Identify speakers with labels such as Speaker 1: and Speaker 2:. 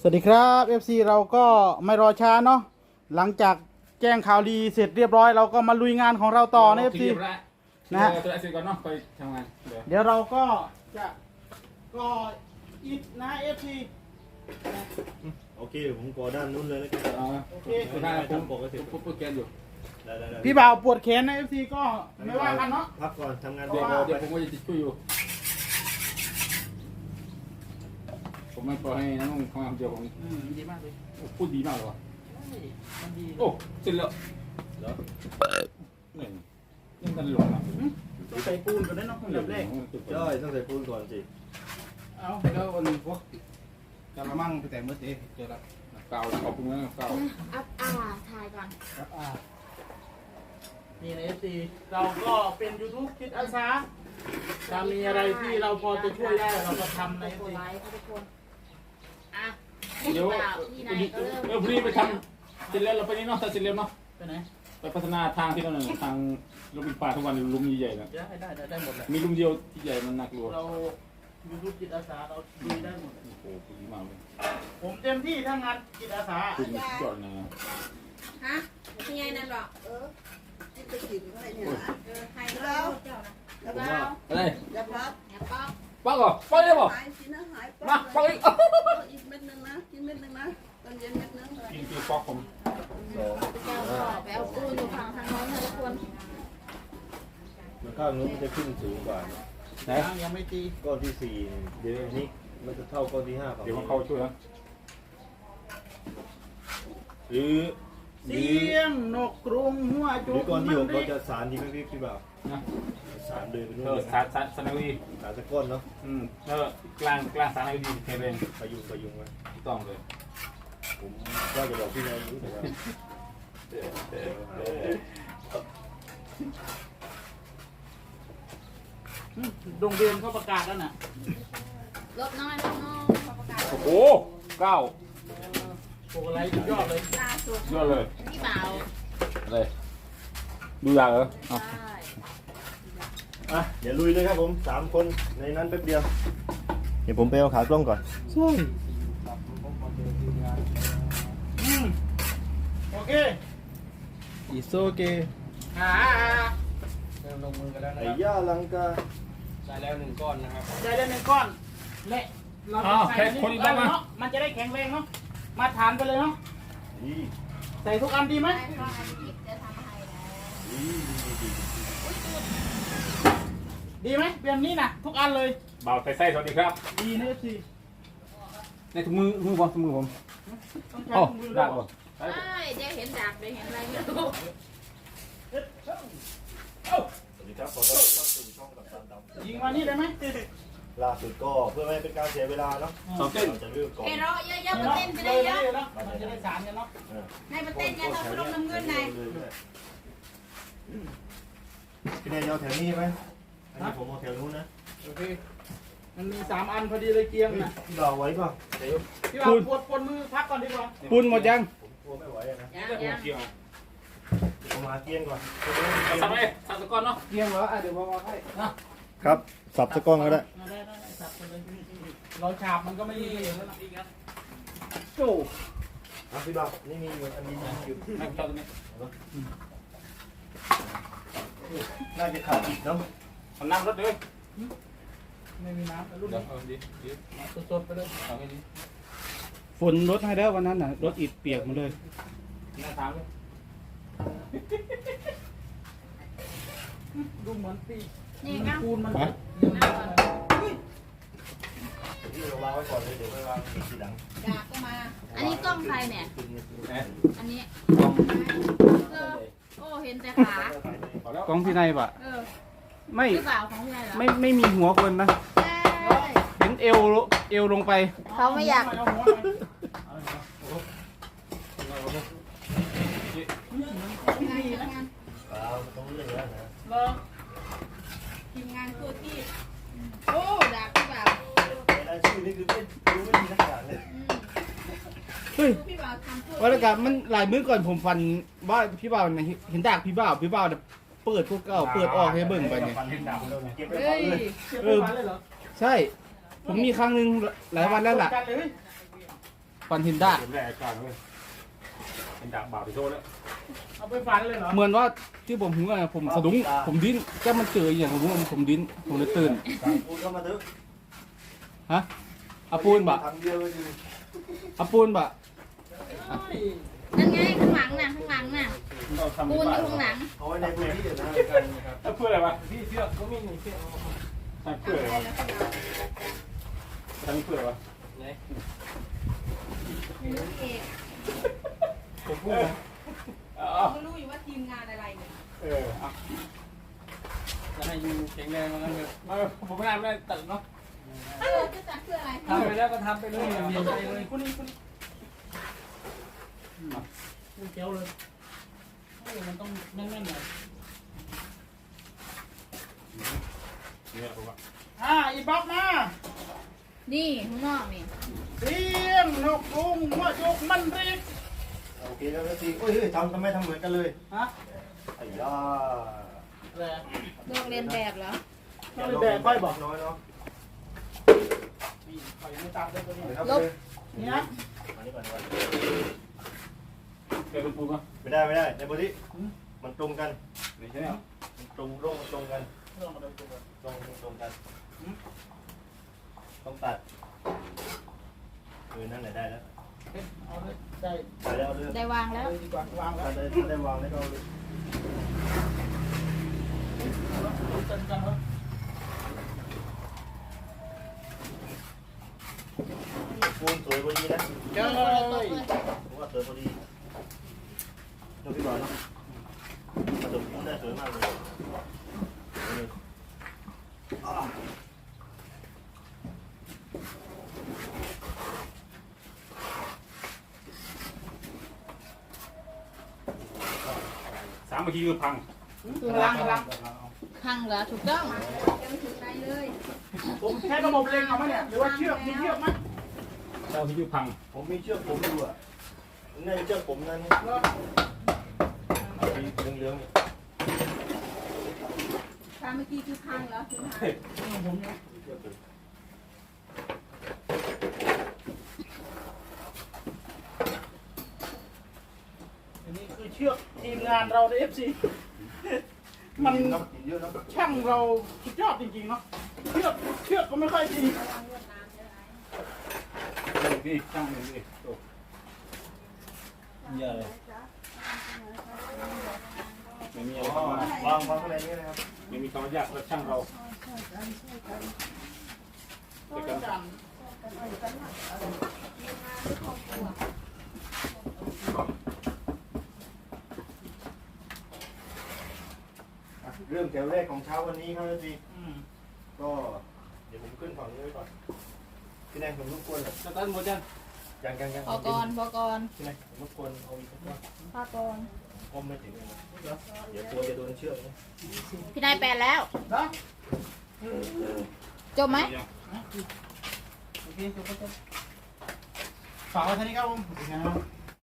Speaker 1: สวัสดีครับ FC เราก็ไม่รอช้าเนาะหลังจากแจ้งข่าวดีเสร็จเรียบร้อยเราก็มาลุยงานของเราต่อนะ FC
Speaker 2: นะ
Speaker 1: นะ
Speaker 2: ฮะ
Speaker 1: ฮะ
Speaker 2: ตัวไอซีก่อนเนาะไปทำงานเดี๋ยว
Speaker 1: เดี๋ยวเราก็จะก็อิดนะ FC
Speaker 3: โอเคเดี๋ยวผมกอด้านนู้นเลยแล้วกัน
Speaker 2: เอา
Speaker 1: โอเค
Speaker 2: สุดท้ายผมปกติ ผมโปรแกรมอยู่
Speaker 3: ได้ได้ได้
Speaker 1: พี่บ่าวปวดแขนนะ FC ก็ไม่ว่ากันเนาะ
Speaker 3: พักก่อนทำงาน
Speaker 2: เดี๋ยว
Speaker 3: เบาๆ
Speaker 2: เดี๋ยว
Speaker 3: ไป
Speaker 2: ผมก็จะติดช่วยอยู่ ผม ไม่ปล่อยให้น้องทำงานคนเดียวผม
Speaker 1: อืมดีมากเลย
Speaker 2: โอ้พูดดีมากเลยว่ะ
Speaker 1: มันดี
Speaker 2: โอ้เสร็จแล้ว
Speaker 3: เหรอ
Speaker 2: นี่นี่กันหลงอะ
Speaker 1: ต้องใส่ปูนก่อนนะเนาะคนดับแรก
Speaker 3: ย่อยต้องใส่ปูนก่อนสิ
Speaker 1: เอา
Speaker 4: แล้ววันพวกกระมังไปแต่เมื่อเอ๊ะเจอแล้ว
Speaker 2: เก่าขอบคุณนะเก่า
Speaker 5: อัพอ่าถ่ายก่อน
Speaker 1: ครับอ่านี่ใน FC เราก็เป็น YouTube คิดอาสาถ้ามีอะไรที่เราพอจะช่วยได้เราก็ทำใน
Speaker 5: กด
Speaker 1: FC
Speaker 5: ไลค์ค่ะทุกคนอะ
Speaker 2: เดี๋ยว
Speaker 5: เปล่าที่ไหนก็เริ่ม
Speaker 2: เออพรุ่งนี้ไปทำเสร็จแล้วเราไปนี่เนาะถ้าเสร็จแล้วเนาะ
Speaker 1: ไปไหน
Speaker 2: ไปพัฒนาทางที่นั่นน่ะทางลุมป่าทุกวันลุมใหญ่ๆนะ
Speaker 1: ได้ได้ได้ได้หมดแหละ
Speaker 2: มีลุมเดียวที่ใหญ่มันน่ากลัว
Speaker 1: เรา YouTube จิตอาสาเราดูได้หมด
Speaker 2: โอ้โหดีมากเลย
Speaker 1: ผมเต็มที่ถ้างานจิตอาสา
Speaker 2: คุณสุดยอดนะ
Speaker 5: ฮะพี่ไงนั่นบอก
Speaker 6: เออที่ไปกินอะไรเนี่ยนะ
Speaker 5: เออใครก็เอาเจ้านะ
Speaker 6: แล้ว
Speaker 5: เป
Speaker 6: ก็
Speaker 5: ล่า
Speaker 2: อะไร
Speaker 6: อย่าพับ
Speaker 5: แอบป๊อก
Speaker 2: ปักเหรอปักได้ป่ะ
Speaker 6: หายสินะหาย
Speaker 2: มาปัก
Speaker 6: เล
Speaker 2: อี
Speaker 6: ย
Speaker 2: ก
Speaker 6: เอาอีกเม็ดหนึงนะกินเม็ดหนึงนะตอนเย็นเม็ดหนึงเลย
Speaker 2: กินปีปักผม
Speaker 3: สอง
Speaker 5: เจ้าก็ไปเอาปูนอยู่ฝั่งทางโน้นนะทุกคน
Speaker 3: มันข้างนู้นมันจะขึ้นสูงกว่า
Speaker 2: ไหน
Speaker 1: ยังยังไม่ตี
Speaker 3: ก้อนที่สี่เดี๋ยวอันนี้มันจะเท่าก้อนที่ห้าของ
Speaker 2: เดี๋ยวเขาช่วยนะ
Speaker 3: หรือหรื
Speaker 1: เสี
Speaker 3: อย
Speaker 1: งนกกรงหัว
Speaker 3: ห
Speaker 1: จุ
Speaker 3: รือกก้อนที่หก
Speaker 1: มั
Speaker 3: เรา
Speaker 1: น
Speaker 3: จะสารดีไหมพี่พี่บ่าว
Speaker 2: นะ
Speaker 3: สารเดินไปนู่น
Speaker 2: เออ
Speaker 3: เลย
Speaker 2: สารสารสารวี
Speaker 3: สารสักก้อนเนาะ
Speaker 2: อืมเออกลางกลางสารวีแข็งแรง
Speaker 3: พยุงพยุงไว้
Speaker 2: ถูกต้องเลย
Speaker 3: ผมว่าจะบอกพี่นายรู้แต่ว่า
Speaker 1: โรงเรียนเขาประกาศแล้วน่ะ
Speaker 5: ลบน้อยลบน้อยขอประกาศ
Speaker 2: โอ้โหเก้า
Speaker 1: โอ้ไรสุดยอดเลย
Speaker 5: ล่า สุด
Speaker 2: ยอดเลย
Speaker 5: พี่บ่าว
Speaker 2: อะไรดูยากเหรอเอา
Speaker 5: ใช่
Speaker 3: อะเดี๋ยวลุยเลยครับผมสามคนในนั้นแป๊บเดียว เดี๋ยวผมไปเอาขากล้องก่อน
Speaker 1: ใช่อืมโอเค
Speaker 4: อีโซเก
Speaker 1: อ่า
Speaker 4: เริ่มลงมือกันแล้วนะ
Speaker 3: ไอ้
Speaker 4: ครับ
Speaker 3: ย่าลังกา
Speaker 4: ได้แล้วหนึ่งก้อนนะครับ
Speaker 1: ได้เลยหนึ่งก้อน และเราจะใส่นี่เนาะมันจะได้แข็งแรงเนาะมาฐานไปเลยเนาะ
Speaker 3: อี
Speaker 1: ใส่ทุกอันดีไหม
Speaker 5: ไม่ต้องอันนี้จะทำให้นะ
Speaker 3: อี
Speaker 1: ดีไหมแบบนี้นะทุกอันเลย
Speaker 2: บ่าวใส่ไส้สวัสดีครับ
Speaker 1: ดีนะสิ
Speaker 2: ในถุงมือมือผมถุงมือผม
Speaker 1: ต้องใช้
Speaker 2: โอ้
Speaker 1: ถุงมือด้
Speaker 2: ได้
Speaker 1: วย
Speaker 2: ป่ะ
Speaker 5: ใช่เดี๋ยวเห็นดาบเดี๋ยวเห็นอะไรไม่รู้
Speaker 3: สวัสดีครับขอต้อนรับเข้าสู่ช่องกับตันดำ
Speaker 1: ยิงมานี่ได้ไหม
Speaker 3: ล่าสุดก็เพื่อไม่ให้เป็นการเสียเวลาเนาะ
Speaker 2: สองเต้น
Speaker 3: เราจะเริ่มก่อน
Speaker 5: เอเราเยอะๆมาเต้นจะได้เยอะ
Speaker 1: เนาะมันจะได้สารกันเนาะ
Speaker 3: เออ
Speaker 5: ให้มาเต้นกันเราพนมน้ำเงินไหน
Speaker 3: พี่นายเอาแถวนี้ไหมอันนี้ผมเอาแถวนู้นนะ
Speaker 1: โอเคมันมีสามอันพอดีเลยเกียงน่ะ
Speaker 3: พี่เราไว้ป่ะ
Speaker 1: พี่ว่าปวดปวดมือพักก่อนดีกว่า
Speaker 4: ปุ้นหมดยัง
Speaker 3: ผมกลัวไม่ไหวอะนะ
Speaker 5: ยัง
Speaker 2: เดี๋ยวผม
Speaker 5: ยัง
Speaker 2: เกี่ยว
Speaker 3: ผมหาเกียงก่อน
Speaker 2: สับเลยสับตะกอนเนาะ
Speaker 4: เกียงเหรออะเดี๋ยวมาว่าให้
Speaker 3: ครับ สับตะกล้องก็ได้
Speaker 1: ได้ได้ได้สับไปเลยเราฉาบมันก็ไม่ดีแล้วนะ
Speaker 4: โจ้
Speaker 3: อะพี่บ่าวนี่มีอันนี้อยู่
Speaker 2: ไม่เข้าตรงนี้
Speaker 3: น่าจะขาดอีกเนาะ
Speaker 2: เอาน้ำรถเลย
Speaker 1: ไม่มีน้ำแต่รุ่น
Speaker 2: เดี๋ยว
Speaker 1: นี้
Speaker 2: เอาดิดิ
Speaker 1: สดๆไปเลย
Speaker 2: เอาให้ดิ
Speaker 4: ฝนรถให้แล้ววันนั้นน่ะรถอิดเปียกหมดเลย
Speaker 2: หน้าทางเลย
Speaker 1: ดูเหมือนปี
Speaker 5: นี่ครับ
Speaker 1: ปูนมัน
Speaker 4: ฮะ
Speaker 3: ที่เราวางไว้ก่อนเลยเดี๋ยวไปวางอีกทีหลัง
Speaker 5: ดาบก็มา อันนี้กล้องใครเนี่ย
Speaker 2: แหม
Speaker 5: อันนี้
Speaker 2: ลอง
Speaker 5: เออโอ้เห็นแต่ขา
Speaker 2: พอแล้ว
Speaker 4: กล้องพี่นายปะ
Speaker 5: เออ
Speaker 4: ไม่
Speaker 5: หรือเปล่าของพี่นายเหรอ
Speaker 4: ไม่ไม่มีหัวคนนะ
Speaker 5: ใช่
Speaker 4: เห็นเอวลเอวลงไป
Speaker 5: เขาไม่อยาก
Speaker 1: เหัวหน่อย
Speaker 5: ทีมงานทีมงาน
Speaker 3: เปล่าต้องเรื่องแล้วนะ
Speaker 1: เหรอ
Speaker 5: ทีมงานตัวที่โอ้ดาบพี่บ่าว
Speaker 3: แต่รายชื่อนี่คือไม่รู้ไม่มีนักการเลย
Speaker 5: อืม
Speaker 4: เฮ้ย
Speaker 5: พี่ บ่าวทำเพื่อ
Speaker 4: วันละกันมันหลายมื้อก่อนผมฟันว่าพี่บ่าวน่ะเห็นดากพี่บ่าวพี่บ่าวน่ะเปิดพวกเก่าเปิดออกให้เบิ่งไปเนี่ย
Speaker 2: ฟันเห็นดำแล้วเนี่ย
Speaker 3: เก็บไป
Speaker 5: เฮ้
Speaker 3: ก่อน
Speaker 5: ย
Speaker 3: เลย
Speaker 1: เก็บไปฝันเลยเหรอ
Speaker 4: ใช่ ผมมีครั้งหนึ่งหลายวันแล้วล่ะ
Speaker 1: กันเลย
Speaker 4: ฟันเห็นดาก
Speaker 2: เข็มแรกอากาศเลยเป็นดาบบ่าวที่โชว์แล้ว
Speaker 1: เอาไปฝันเลยเหรอ
Speaker 4: เหมือนว่าที่ผมหูอะผมสะดุ้งผมดิ้นก็มันเจออย่างผมรู้ว่าผมดิ้นผมเลยตื่น
Speaker 3: สามปูนเข้ามาเถอะ
Speaker 4: ฮะอาปูนบะ
Speaker 3: ทางเดียวก็คือ
Speaker 4: อาปูนบะ
Speaker 5: นั่นไงข้างหลังน่ะข้างหลังน่ะ
Speaker 2: เราทำ
Speaker 5: ปูนอยู่
Speaker 2: บ้
Speaker 5: ข้างหลัง
Speaker 3: เอาไว้ในพื้นที่นะ
Speaker 2: แล้วเพื่ออะไรวะ
Speaker 1: พี่เชือกก็มีนี่เชือก
Speaker 2: ทำเพื่ออะไรวะทำเพื่ออะไรวะ
Speaker 5: ไม่รู้เอง
Speaker 1: ผมพูดนะ
Speaker 2: เออ
Speaker 5: ไม่รู้อยู่ว่าทีมงานอะไรเนี่ย
Speaker 2: เออเอา
Speaker 1: จะให้อยู่แข็งแรงมากันเลย
Speaker 2: ไม่ผมไม่ได้ไม่ได้ตัดเนาะ
Speaker 5: เออจะจัดเพื่ออะไร
Speaker 1: ทำไปแล้วก็ทำไปเลยเบียดใจเลยคุณนี่คุณนี่ เกี้ยวเลยเออมันต้องแน่นๆหน่อย
Speaker 2: เนี่ยผมว่า
Speaker 1: อ่าอีบ๊อบมา
Speaker 5: นี่ข้างนอกนี่
Speaker 1: เสียงนกรุงหัวโจกมันรีบ
Speaker 3: โอเคแล้วสิโอ้ยเฮ้ยทำทำไมทำเหมือนกันเลย
Speaker 1: ฮะ
Speaker 3: ไอ้ย่า
Speaker 1: อะไรอะ
Speaker 5: โดนเรียนแบบเหรอ
Speaker 1: ต้องไปแบกค่อยบอก
Speaker 3: น้อยเนาะ
Speaker 1: นี่ขอยังไม่ตามเลยตัวนี้
Speaker 3: ครับ
Speaker 5: ลบ
Speaker 1: นี่นะ
Speaker 3: มานี่ก่อนดีกว่า
Speaker 2: เกิดเป็นปูนมั้ย
Speaker 3: ไม่ได้ไม่ได้ในบริมันตรงกัน
Speaker 2: ไม่ใช่เหรอ
Speaker 3: มันตรงร่องมันตรงกัน
Speaker 1: เรื่องมาดูตัว
Speaker 3: ตรงตรงกันต้องตัดเออนั่นแหละได้แล้ว
Speaker 1: เอาเลยได้
Speaker 3: ได้แล้วเรื่อง
Speaker 5: ได้วางแล้ว
Speaker 1: เลยดีกว่าวางแล้ว
Speaker 3: ถ้าได้ถ้าได้วางได้ก็เอาเลย
Speaker 1: ดูกันกันเถอะ
Speaker 3: ปูนสวยพอดีนะ
Speaker 1: เจอเลย
Speaker 3: ผมว่าสวยพอดี ยกพี่ก่อนเนาะผสมปูนได้สวยมากเลยเอออ่า
Speaker 2: สามนาทีคือพัง
Speaker 1: พลังพลัง
Speaker 5: พังเหรอถูกต้อง
Speaker 1: ผมแค่ระบบเล็งเอาไหมเนี่ยหรือว่าเชือกมีเชือกไหม
Speaker 2: สามนาทีคือพัง
Speaker 3: ผมมีเชือกผมอยู่อะในเชือกผมนั้น
Speaker 1: แล้ว
Speaker 3: สีเหลืองๆเนี่ย
Speaker 5: ตาเมื่อกี้คือพังเหรอคือพัง
Speaker 1: ผมเนี่ยอันนี้คือเชือกทีมงานเราในเอฟซีมันช่างเราสุดยอดจริงๆเนาะเชือกเชือกก็ไม่ค่อยดี
Speaker 2: นึ่ช่างนึ่งทีโอ้
Speaker 3: เยอะเลย
Speaker 2: ไม่มี
Speaker 3: อ๋
Speaker 2: อะไร
Speaker 3: อ
Speaker 2: เข้ามาวา
Speaker 3: งวางข้างในนี้นะครับ
Speaker 2: ไม่มีคำว่ายากและช่างเรา
Speaker 1: ต้องการ
Speaker 3: อะเริ่มแถวแรกของเช้าวันนี้ครับพี่
Speaker 1: อืม
Speaker 3: ก็เดี๋ยวผมขึ้นฝั่งนี้ไว้ก่อนพี่แนนผมรบกวนเหรอ
Speaker 1: จะตั้งหมดยัง
Speaker 3: ยังยังยัง
Speaker 5: พอกรพอกร
Speaker 3: พี่แนนผมรบกวนเอาอีกสักรอบ
Speaker 5: พอกร
Speaker 3: ก้มไม่ถึงเลยนะเดี๋ยวกลัวจะโดนเชือกนะ
Speaker 5: พี่นายแปลแล้ว
Speaker 1: นะ
Speaker 5: จบไหม
Speaker 1: โอเคจบแล้วจบฝากไว้เท่านี้ครับผมนะครับ